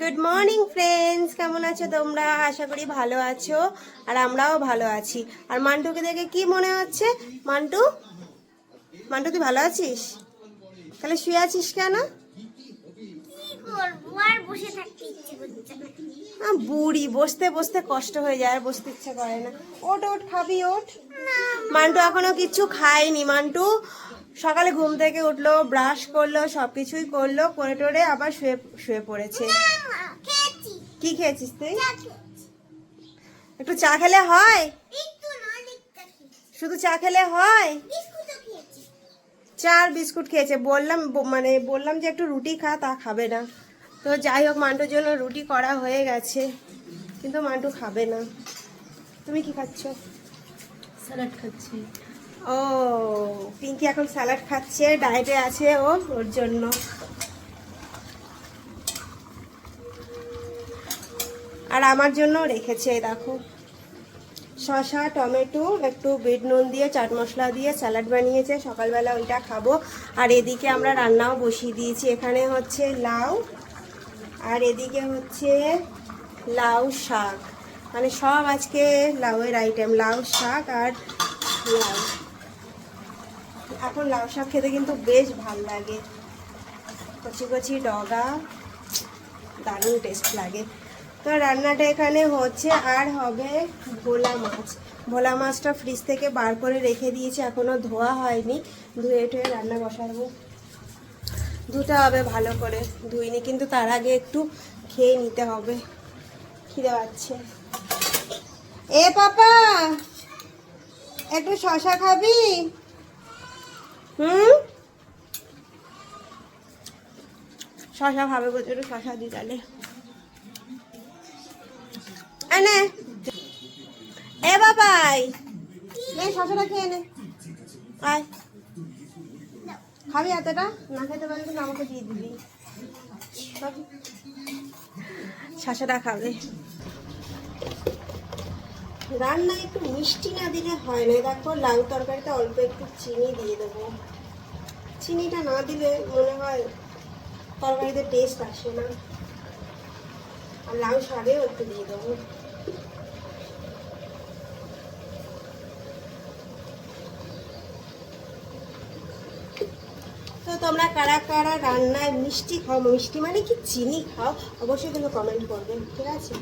Good morning friends কেমন আছো তোমরা? আশা করি ভালো আছো আর আমরাও ভালো আছি। আর মান্টুকে দেখে কি মনে হচ্ছে? মান্টু? মান্টু তুই ভালো আছিস? তাহলে শুয়ে আছিস কেন? বুড়ি বসতে বসতে কষ্ট হয়ে যায় আর বসতে ইচ্ছে করে না। ওট ওট খাবি ওঠ মান্টু এখনও কিছু খায়নি। মান্টু সকালে ঘুম থেকে উঠল ব্রাশ করল সব কিছুই করল, করে টোরে আবার শুয়ে শুয়ে পড়েছে। কি খেয়েছিস তুই? একটু চা খেলে হয়? শুধু চা খেলে হয়? চা আর বিস্কুট খেয়েছে। বললাম মানে বললাম যে একটু রুটি খা, তা খাবে না। তো যাই হোক, মান্টুর জন্য রুটি করা হয়ে গেছে, কিন্তু মান্টু খাবে না। তুমি কি খাচ্ছ? স্যালাড খাচ্ছি। ও, পিঙ্কি এখন স্যালাড খাচ্ছে, ডায়েটে আছে ও, ওর জন্য। আর আমার জন্য রেখেছে দেখো। শসা, টমেটো, একটু বিট নুন দিয়ে, চাট মশলা দিয়ে স্যালাড বানিয়েছে, সকালবেলা ওইটা খাব। আর এদিকে আমরা রান্নাও বসিয়ে দিয়েছি, এখানে হচ্ছে লাউ, আর এদিকে হচ্ছে লাউ শাক। মানে সব আজকে লাউয়ের আইটেম লাউ শাক আর লাউ। এখন লাউ শাক খেতে কিন্তু বেশ ভালো লাগে। কচি কচি ডগা, দারুণ টেস্ট লাগে। তো রান্নাটা এখানে হচ্ছে আর হবে ভোলা মাছ। ভোলা মাছটা ফ্রিজ থেকে বার করে রেখে দিয়েছি, এখনও ধোয়া হয়নি। ধুয়ে টুয়ে রান্না বসাবো। ধুতে হবে ভালো করে, ধুইনি কিন্তু তার আগে একটু খেয়ে নিতে হবে। খিদে পাচ্ছে। এ পাপা, একটু শশা খাবি? শশা খাবে বলছে একটু শশা দি তাহলে। এনে এ বাবাই। নে শশাটা খেয়ে নে। আয়। খাবি এতটা? না খেতে পারলে কিন্তু আমাকে দিয়ে দিবি? শশাটা খাবে। রান্না একটু মিষ্টি না দিলে হয় না। দেখো, লাউ তরকারিতে অল্প একটু চিনি দিয়ে দেবো। চিনিটা না দিলে মনে হয় তরকারিতে টেস্ট আসে না। আর লাউ শাকেও একটু দিয়ে দেবো। তো তোমরা কারা কারা রান্নায় মিষ্টি খাও? মিষ্টি মানে কি? চিনি খাও? অবশ্যই কিন্তু কমেন্ট করবে, ঠিক আছে?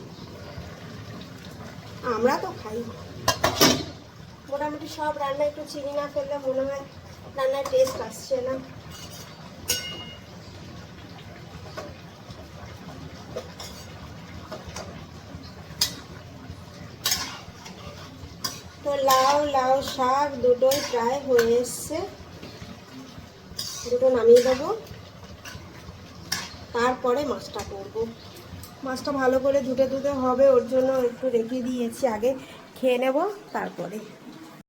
আমরা তো খাই। মোটামুটি সব রান্না একটু চিনি না ফেললে মনে হয় রান্নার টেস্ট আসছে না। তো লাউ লাউ শাক দুটোই প্রায় হয়ে এসছে। দুটো নামিয়ে দেবো। তারপরে মাছটা করব। মাছটা ভালো করে ধুতে ধুতে হবে, ওর জন্য একটু রেখে দিয়েছি। আগে খেয়ে নেব, তারপরে।